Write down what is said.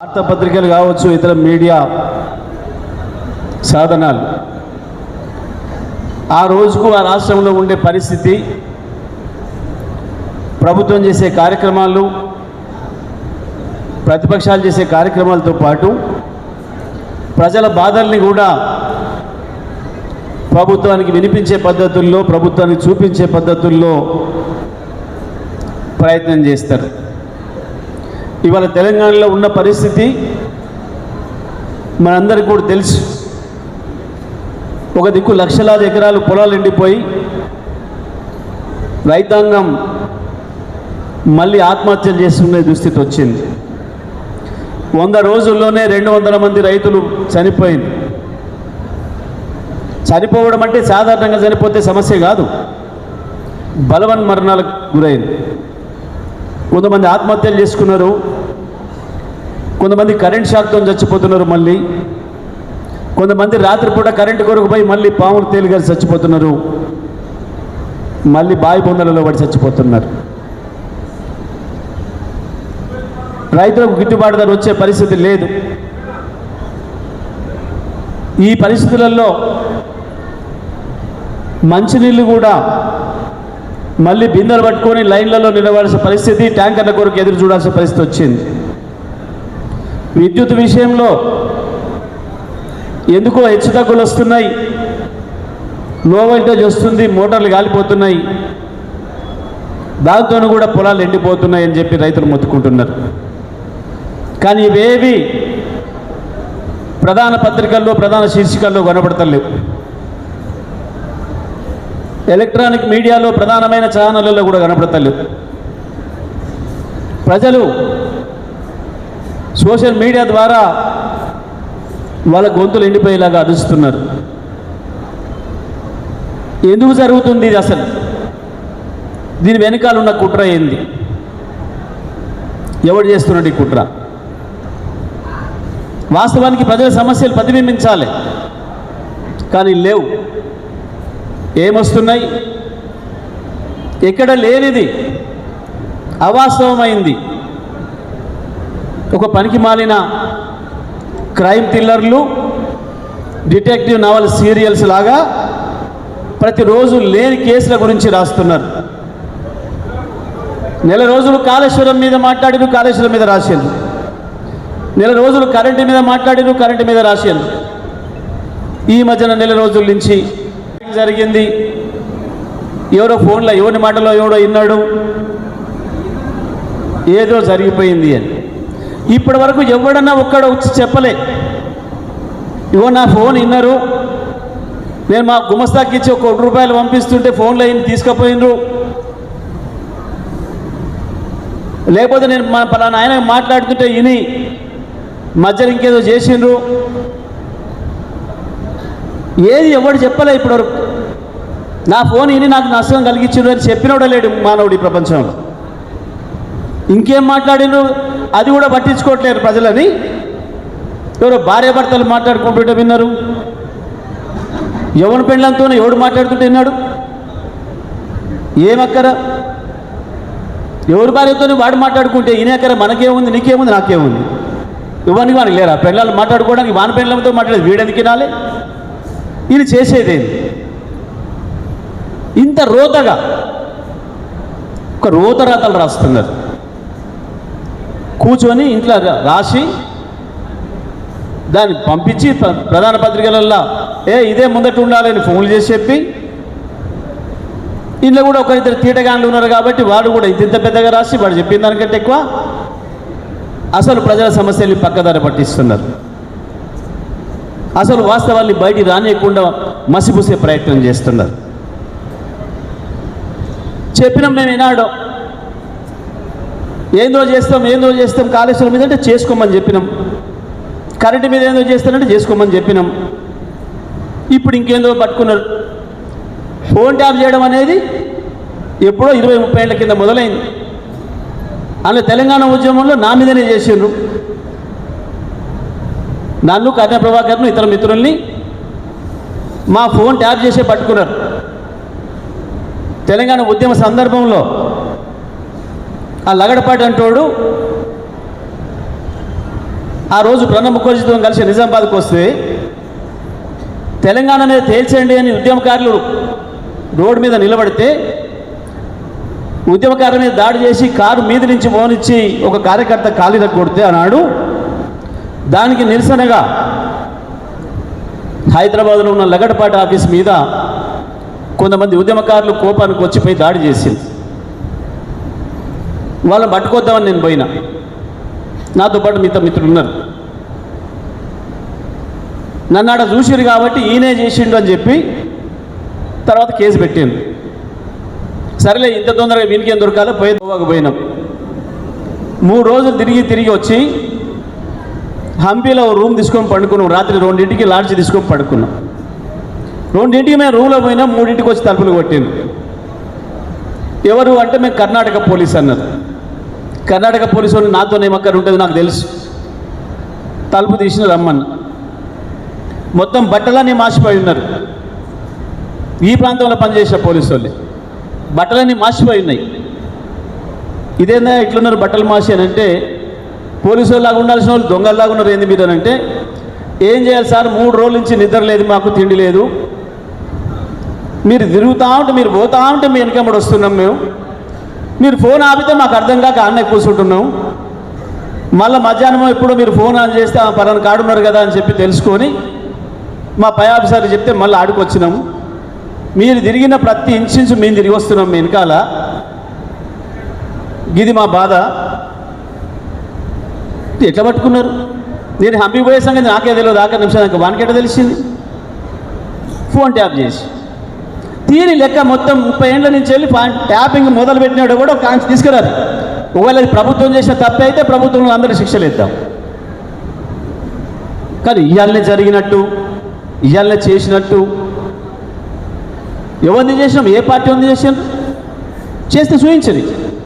వార్తాపత్రికలు కావచ్చు ఇతర మీడియా సాధనాలు. ఆ రోజుకు ఆ రాష్ట్రంలో ఉండే పరిస్థితి ప్రభుత్వం చేసే కార్యక్రమాలు ప్రతిపక్షాలు చేసే కార్యక్రమాలతో పాటు ప్రజల బాధల్ని కూడా ప్రభుత్వానికి వినిపించే పద్ధతుల్లో ప్రభుత్వానికి చూపించే పద్ధతుల్లో ప్రయత్నం చేస్తారు. ఇవాళ తెలంగాణలో ఉన్న పరిస్థితి మనందరికీ కూడా తెలుసు. ఒక దిక్కు లక్షలాది ఎకరాలు పొలాలు ఎండిపోయి రైతాంగం మళ్ళీ ఆత్మహత్యలు చేస్తున్న దుస్థితి వచ్చింది. వంద రోజుల్లోనే రెండు వందల మంది రైతులు చనిపోయింది. చనిపోవడం అంటే సాధారణంగా చనిపోతే సమస్య కాదు. బలవన్ మరణాలకు గురైంది. కొంతమంది ఆత్మహత్యలు చేసుకున్నారు. కొంతమంది కరెంట్ షాక్తో చచ్చిపోతున్నారు మళ్ళీ. కొంతమంది రాత్రిపూట కరెంటు కొరకు పోయి మళ్ళీ పాములు తేలిగారు చచ్చిపోతున్నారు. మళ్ళీ బావి బొందలలో పడి చచ్చిపోతున్నారు. రైతులకు గిట్టుబాటు ధర వచ్చే పరిస్థితి లేదు. ఈ పరిస్థితులలో మంచినీళ్ళు కూడా మళ్ళీ బిందెలు పట్టుకొని లైన్లలో నిలబడాల్సిన పరిస్థితి ట్యాంకర్ల కొరకు ఎదురు చూడాల్సిన పరిస్థితి వచ్చింది. విద్యుత్ విషయంలో ఎందుకో హెచ్చుతగ్గులు వస్తున్నాయి. లో వోల్టేజ్ వస్తుంది మోటార్లు కాలిపోతున్నాయి దాంతో కూడా పొలాలు ఎండిపోతున్నాయి అని చెప్పి రైతులు మొత్తుకుంటున్నారు. కానీ ఇవేవి ప్రధాన పత్రికల్లో ప్రధాన శీర్షికల్లో కనబడతలేవు. ఎలక్ట్రానిక్ మీడియాలో ప్రధానమైన ఛానళ్ళలో కూడా కనపడతలేదు. ప్రజలు సోషల్ మీడియా ద్వారా వాళ్ళ గొంతులు ఎండిపోయేలాగా అరుస్తున్నారు. ఎందుకు జరుగుతుంది ఇది అసలు? దీని వెనకాల ఉన్న కుట్ర ఏంది? ఎవడు చేస్తున్నాడు ఈ కుట్ర? వాస్తవానికి ప్రజల సమస్యలు ప్రతిబింబించాలి. కానీ లేవు. ఏమొస్తున్నాయి? ఎక్కడ లేనిది అవాస్తవమైంది. ఒక పనికి మాలిన క్రైమ్ థ్రిల్లర్లు డిటెక్టివ్ నవల్ సీరియల్స్ లాగా ప్రతిరోజు లేని కేసుల గురించి రాస్తున్నారు. నెల రోజులు కాళేశ్వరం మీద మాట్లాడిరు కాళేశ్వరం మీద రాశారు నెల రోజులు కరెంటు మీద మాట్లాడిరు కరెంటు మీద రాశారు ఈ మధ్యన నెల రోజుల నుంచి జరిగింది. ఎవరో ఫోన్లో ఎవరి మాటలో ఎవడో విన్నాడు. ఏదో జరిగిపోయింది అని. ఇప్పటి వరకు ఎవడన్నా ఒక్కడ వచ్చి చెప్పలే. ఇగో నా ఫోన్ విన్నారు నేను మా గుమస్తాకి ఇచ్చి ఒక కోటి రూపాయలు పంపిస్తుంటే ఫోన్లో అయిన తీసుకుపోయినరు లేకపోతే నేను మా పలానా ఆయన మాట్లాడుతుంటే విని మధ్యలో ఇంకేదో చేసిండ్రు? ఏది ఎవడు చెప్పలే ఇప్పటివరకు? నా ఫోన్ ఇని నాకు నష్టం కలిగించిండు అని చెప్పినోడే లేడు మానవుడు ఈ ప్రపంచంలో. ఇంకేం మాట్లాడిండ్రు అది కూడా పట్టించుకోవట్లేరు ప్రజలని. ఎవరో భార్యాభర్తలు మాట్లాడుకుంటుంటే విన్నారు. ఎవరి పెళ్ళంతో ఎవడు మాట్లాడుతుంటే విన్నాడు? ఏమక్కర? ఎవరి భార్యతో వాడు మాట్లాడుకుంటే ఈయనక్కర మనకేముంది నీకేముంది నాకేముంది? ఇవన్నీ వానికి లేరా? పెళ్ళాలు మాట్లాడుకోవడానికి వాని పెళ్ళంతో మాట్లాడేది వీడెందుకు వినాలి? ఈయన చేసేదేంది ఇంత రోతగా ఒక రోత రాతలు రాస్తున్నారు. కూర్చొని ఇంట్లో రాసి దాన్ని పంపించి ప్ర- ప్రధాన పత్రికలల్లో ఏ ఇదే ముందట ఉండాలని ఫోన్లు చేసి చెప్పి ఇంట్లో కూడా ఒకరిద్దరు తీటగాన్లు ఉన్నారు కాబట్టి వాడు కూడా ఇంత ఇంత పెద్దగా రాసి వాడు చెప్పిన దానికంటే ఎక్కువ అసలు ప్రజల సమస్యల్ని పక్కదారి పట్టిస్తున్నారు. అసలు వాస్తవాన్ని బయటికి రానియకుండా మసిపూసే ప్రయత్నం చేస్తున్నారు. చెప్పినాం మేము వినాడు. ఏందో చేస్తాం ఏందో చేస్తాం కాళేశ్వరం మీద అంటే చేసుకోమని చెప్పినాం. కరెంటు మీద ఏందో చేస్తానంటే చేసుకోమని చెప్పినాం. ఇప్పుడు ఇంకేందో పట్టుకున్నారు? ఫోన్ ట్యాప్ చేయడం అనేది ఎప్పుడో ఇరవై ముప్పై ఏళ్ళ కింద మొదలైంది. అలా తెలంగాణ ఉద్యమంలో నా మీదనే చేసిండ్రు. నన్ను కన్యా ప్రభాకర్ను ఇతర మిత్రుల్ని మా ఫోన్ ట్యాప్ చేసే పట్టుకున్నారు. తెలంగాణ ఉద్యమ సందర్భంలో ఆ లగడపాటి అంటోడు ఆ రోజు ప్రణబ్ ముఖర్జీతో కలిసి నిజామాబాద్కి వస్తే తెలంగాణ మీద తేల్చేయండి అని ఉద్యమకారులు రోడ్డు మీద నిలబడితే ఉద్యమకారుల మీద దాడి చేసి కారు మీద నుంచి మోనిచ్చి ఒక కార్యకర్త ఖాళీ కొడితే అన్నాడు. దానికి నిరసనగా హైదరాబాద్లో ఉన్న లగడపాటి ఆఫీస్ మీద కొంతమంది ఉద్యమకారులు కోపానికి వచ్చిపోయి దాడి చేసింది. వాళ్ళని పట్టుకొద్దామని నేను పోయినా. నాతో పాటు మిగతా మిత్రులు ఉన్నారు. నన్ను ఆడ చూసిరు కాబట్టి ఈయనే చేసిండు అని చెప్పి తర్వాత కేసు పెట్టింది సరేలే ఇంత తొందరగా వీనికి ఏం దొరకాలో పోయి పోయినాం. మూడు రోజులు తిరిగి తిరిగి వచ్చి హంపీలో రూమ్ తీసుకొని పడుకున్నాం. రాత్రి రెండింటికి లాడ్జ్ తీసుకొని పడుకున్నాం. రెండింటికి మేము రూమ్లో పోయినా మూడింటికి వచ్చి తలుపులు కొట్టింది ఎవరు అంటే మేము కర్ణాటక పోలీస్ అన్నారు. కర్ణాటక పోలీసు వాళ్ళు నాతో ఏమక్కడ ఉంటుంది నాకు తెలుసు. తలుపు తీసిన రమ్మన్న. మొత్తం బట్టలన్నీ మాసిపోయి ఉన్నారు. ఈ ప్రాంతంలో పనిచేసే పోలీసు వాళ్ళే. బట్టలన్నీ మాసిపోయి ఉన్నాయి. ఇదేందా ఇట్లున్నారు బట్టలు మాసి అని అంటే పోలీసులాగా ఉండాల్సిన వాళ్ళు దొంగల్లాగా ఉన్నారు ఏంది మీరు అంటే ఏం చేయాలి సార్? మూడు రోజుల నుంచి నిద్ర లేదు మాకు తిండి లేదు. మీరు తిరుగుతూ ఉంటే మీరు పోతా ఉంటే మీ వెనకమ్మడి వస్తున్నాం మేము. మీరు ఫోన్ ఆపితే మాకు అర్థం కాక అన్న కూర్చుంటున్నాం. మళ్ళీ మధ్యాహ్నం ఎప్పుడు మీరు ఫోన్ ఆన్ చేస్తే ఆ పలాన కాడున్నారు కదా అని చెప్పి తెలుసుకొని మా పై ఆఫీసర్ చెప్తే మళ్ళీ ఆడుకొచ్చినాము మీరు తిరిగిన ప్రతి ఇంచు మేము తిరిగి వస్తున్నాం మీ వెనకాల. ఇది మా బాధ. ఎట్లా పట్టుకున్నారు? నేను హంపి పోయే సంగతి నాకే తెలియదు ఆఖరి నిమిషం నాకు వానికెట్ట తెలిసింది? ఫోన్ ట్యాప్ చేసి. తీరి లెక్క మొత్తం ముప్పై ఏళ్ళ నుంచి వెళ్ళి ఫా- ట్యాపింగ్ మొదలు పెట్టినాడు కూడా ఒక తీసుకురారు ఒకవేళ ప్రభుత్వం చేసిన తప్పే అయితే ప్రభుత్వంలో అందరూ శిక్షలు ఇద్దాం కానీ ఇవాళనే జరిగినట్టు ఇవాళనే చేసినట్టు ఎవరిని చేసినాం? ఏ పార్టీ ఉంది చేసినారు చేస్తే చూపించండి